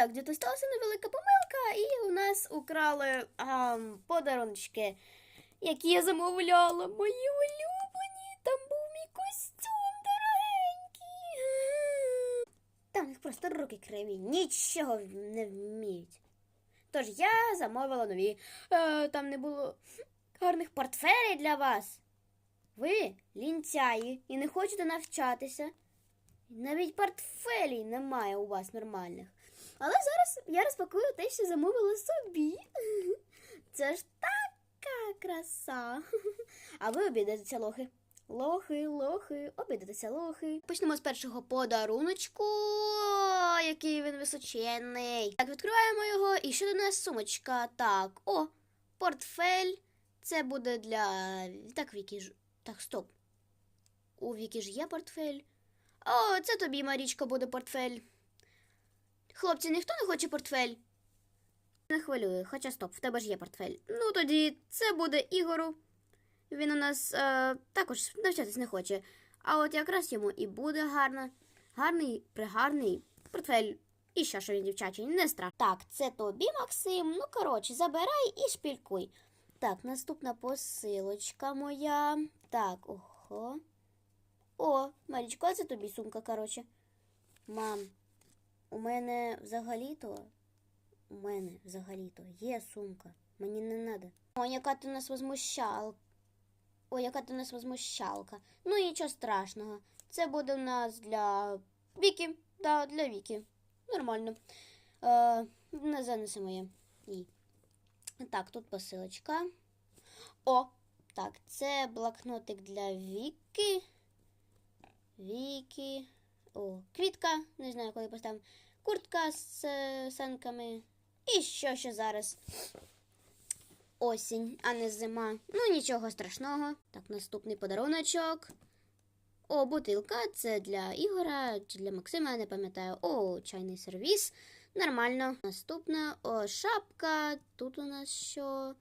так, діти, сталася невелика помилка, і у нас украли а, подарунки, які я замовляла. Мої улюблені. Там був мій костюм дорогенький. Там них просто руки криві, нічого не вміють. Тож я замовила нові. Е, там не було гарних портфелей для вас. Ви лінцяї і не хочете навчатися. Навіть портфелей немає у вас нормальних. Але зараз я розпакую те, що замовила собі. Це ж така краса. А ви обідаєтеся лохи. Лохи, лохи, обідатися лохи. Почнемо з першого подаруночку, який він височенний. Так, відкриваємо його. І що до нас сумочка? Так, о, портфель. Це буде для. Так, Вікі ж. Так, стоп. У Вікі ж є портфель. О, це тобі, Марічко, буде портфель. Хлопці, ніхто не хоче портфель. Не хвилює, хоча стоп, в тебе ж є портфель. Ну тоді це буде Ігору. Він у нас е, також навчатись не хоче. А от якраз йому і буде гарно. Гарний, пригарний портфель. І що, що він дівчачий, не страх. Так, це тобі, Максим. Ну, коротше, забирай і шпількуй. Так, наступна посилочка моя. Так, ого. О, Марічко, це тобі сумка, коротше. Мам, у мене взагалі-то. У мене взагалі-то є сумка. Мені не треба. О, яка ти у нас возмущалка. О, яка ти у нас возмущалка. Ну нічого страшного. Це буде у нас для Віки. Да, для Віки. Нормально. Е, не занесемо її. Так, тут посилочка. О, так, це блокнотик для Віки. Віки. О, квітка. Не знаю, коли поставимо. Куртка з е, санками. І що ще зараз? Осінь, а не зима. Ну, нічого страшного. Так, наступний подаруночок. О, бутилка. Це для Ігора чи для Максима, не пам'ятаю. О, чайний сервіс. Нормально. Наступна. О, шапка. Тут у нас що?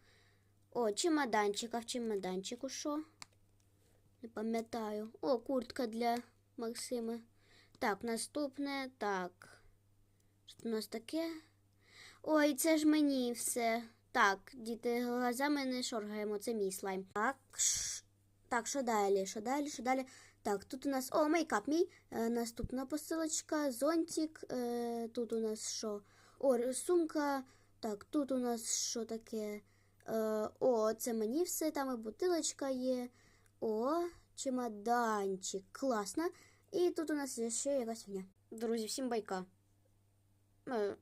О, чемоданчик. А в чемоданчику що? Не пам'ятаю. О, куртка для Максима. Так, наступне. Так. Що у нас таке? Ой, це ж мені все. Так, діти, глазами не шоргаємо, це мій слайм. Так, ш... так, що далі? Що далі? Що далі? Так, тут у нас. О, мейкап мій. Е, наступна посилочка, зонтик. Е, тут у нас що? О, сумка. Так, тут у нас що таке? Е, о, це мені все, там і бутилочка є. О, чемоданчик. Класно. І тут у нас є ще якась фігня. Друзі, всім байка. Е,